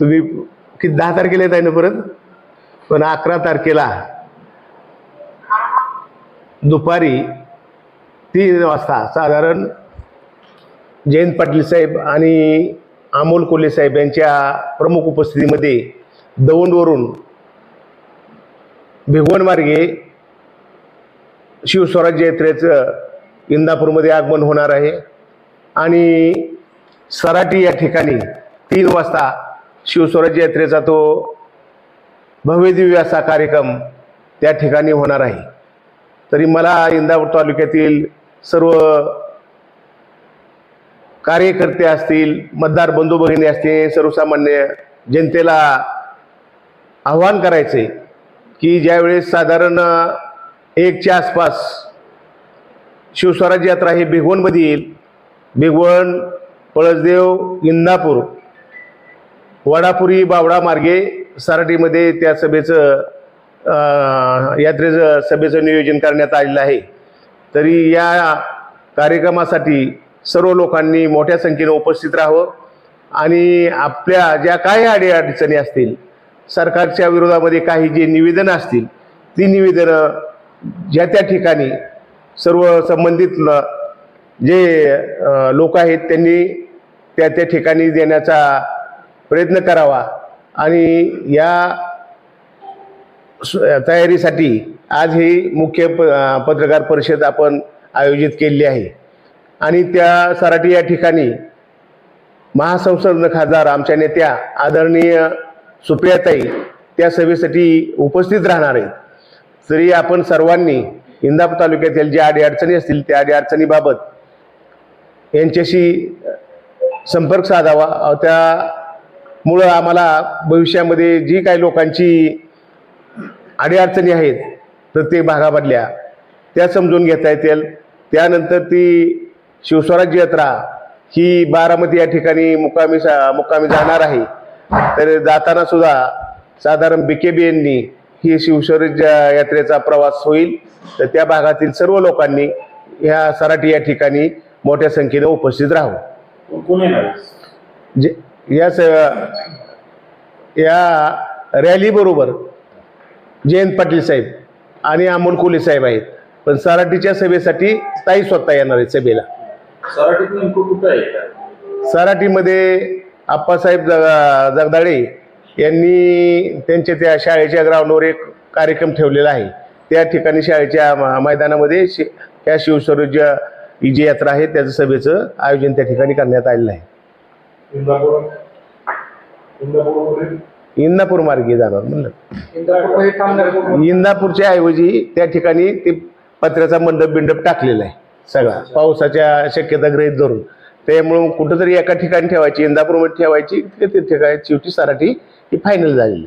तुम्ही किती दहा तारखेला येत आहे ना परत? पण अकरा तारखेला दुपारी तीन वाजता साधारण जयंत पाटील साहेब आणि अमोल कोल्हे साहेब यांच्या प्रमुख उपस्थितीमध्ये दौंडवरून भिगवण मार्गे शिवस्वराज्य यात्रेचं इंदापूरमध्ये आगमन होणार आहे. आणि सराटी या ठिकाणी तीन वाजता शिवस्वराज्य यात्रेचा तो भव्यदिव्य असा कार्यक्रम त्या ठिकाणी होणार आहे. तरी मला इंदापूर तालुक्यातील सर्व कार्यकर्ते असतील मतदार बंधू भगिनी असतील सर्वसामान्य जनतेला आव्हान करायचे की ज्यावेळेस साधारण एकच्या आसपास शिवस्वराज्य यात्रा ही भिगवणमध्ये येईल. भिगवण पळसदेव इंदापूर वडापुरी बावडा मार्गे सराटीमध्ये त्या सभेचं यात्रेचं सभेचं नियोजन करण्यात आलेलं आहे. तरी या कार्यक्रमासाठी सर्व लोकांनी मोठ्या संख्येने उपस्थित राहावं आणि आपल्या ज्या काही अडीअडचणी असतील सरकारच्या विरोधामध्ये काही जे निवेदनं असतील ती निवेदनं ज्या त्या ठिकाणी सर्व संबंधित जे लोक आहेत त्यांनी त्या त्या ठिकाणी देण्याचा प्रयत्न करावा. आणि या स- तयारीसाठी आज ही मुख्य प पत्रकार परिषद आपण आयोजित केलेली आहे. आणि त्या सराटी या ठिकाणी महासंसर्ग खासदार आमच्या नेत्या आदरणीय सुप्रियाताई त्या सभेसाठी उपस्थित राहणार आहेत. तरी आपण सर्वांनी इंदापूर तालुक्यातील ज्या अडीअडचणी असतील त्या अडीअडचणीबाबत यांच्याशी संपर्क साधावा. त्या त्यामुळं आम्हाला भविष्यामध्ये जी काही लोकांची अडीअडचणी आहेत प्रत्येक भागामधल्या त्या समजून घेता येतील. त्यानंतर ती शिवस्वराज्य यात्रा ही बारामती या ठिकाणी मुक्कामी सा- मुक्कामी जाणार आहे. तर जाताना सुद्धा साधारण बी के बी यांनी ही शिवस्वराज्य यात्रेचा प्रवास होईल. तर त्या भागातील सर्व लोकांनी ह्या सराटी या ठिकाणी मोठ्या संख्येने उपस्थित आहे? जे या स- या रॅली बरोबर जयंत पाटील साहेब आणि अमोल कोले साहेब आहेत. पण सराटीच्या सभेसाठी ताई स्वतः येणार आहेत सभेला. सराटीत नेमकं कुठं आहे? काय सराटीमध्ये आप्पासाहेब जग जगदाळे यांनी त्यांच्या त्या शाळेच्या ग्राउंडवर एक कार्यक्रम ठेवलेला आहे. त्या ठिकाणी शाळेच्या मैदानामध्ये शि या शिवस्वराज्य ही जी यात्रा आहे त्याचं सभेचं आयोजन त्या ठिकाणी करण्यात आलेलं आहे. इंदापूर. मार्गे जाणार म्हणलं. इंदापूरच्या ऐवजी त्या ठिकाणी ते पत्र्याचा मंडप बिंडप टाकलेला आहे सगळा. पावसाच्या शक्यता गृहीत धरून. त्यामुळं कुठंतरी एका ठिकाणी ठेवायची इंदापूरमध्ये ठेवायची ते ते ठिकाणी शेवटी सराठी ही फायनल झालेली